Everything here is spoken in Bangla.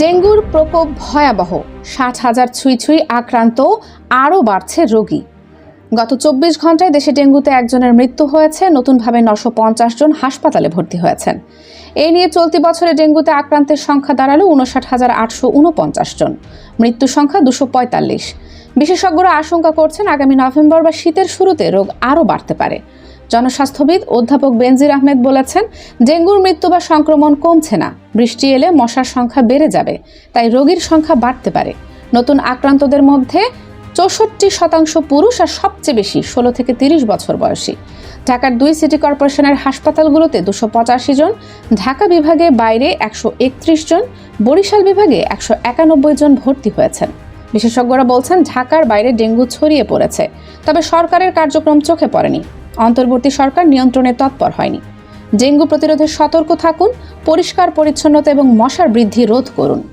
ডেঙ্গুর প্রকোপ ভয়াবহ। ষাট হাজার ছুঁই ছুঁই আক্রান্ত, আরও বাড়ছে রোগী। গত চব্বিশ ঘন্টায় দেশে ডেঙ্গুতে একজনের মৃত্যু হয়েছে, নতুনভাবে নশো পঞ্চাশ জন হাসপাতালে ভর্তি হয়েছেন। এই নিয়ে চলতি বছরে ডেঙ্গুতে আক্রান্তের সংখ্যা দাঁড়াল উনষাট হাজার আটশো উনপঞ্চাশ জন। মৃত্যু সংখ্যা দুশো পঁয়তাল্লিশ। বিশেষজ্ঞরা আশঙ্কা করছেন, আগামী নভেম্বর বা শীতের শুরুতে রোগ আরও বাড়তে পারে। জনস্বাস্থ্যবিদ অধ্যাপক বেনজির আহমেদ বলেছেন, ডেঙ্গুর মৃত্যু বা সংক্রমণ কমছে না, বৃষ্টি এলে মশার সংখ্যা বেড়ে যাবে, তাই রোগীর সংখ্যা বাড়তে পারে। নতুন আক্রান্তদের মধ্যে চৌষট্টি শতাংশ পুরুষ আর সবচেয়ে বেশি ষোলো থেকে তিরিশ বছর বয়সী। ঢাকার দুই সিটি কর্পোরেশনের হাসপাতালগুলোতে দুশো পঁচাশি জন, ঢাকা বিভাগে বাইরে একশো একত্রিশ জন, বরিশাল বিভাগে একশো একানব্বই জন ভর্তি হয়েছেন। বিশেষজ্ঞরা বলছেন, ঢাকার বাইরে ডেঙ্গু ছড়িয়ে পড়েছে, তবে সরকারের কার্যক্রম চোখে পড়েনি। অন্তর্বর্তী সরকার নিয়ন্ত্রণে তৎপর হয়নি। ডেঙ্গু প্রতিরোধে সতর্ক থাকুন, পরিষ্কার পরিচ্ছন্নতা এবং মশার বৃদ্ধি রোধ করুন।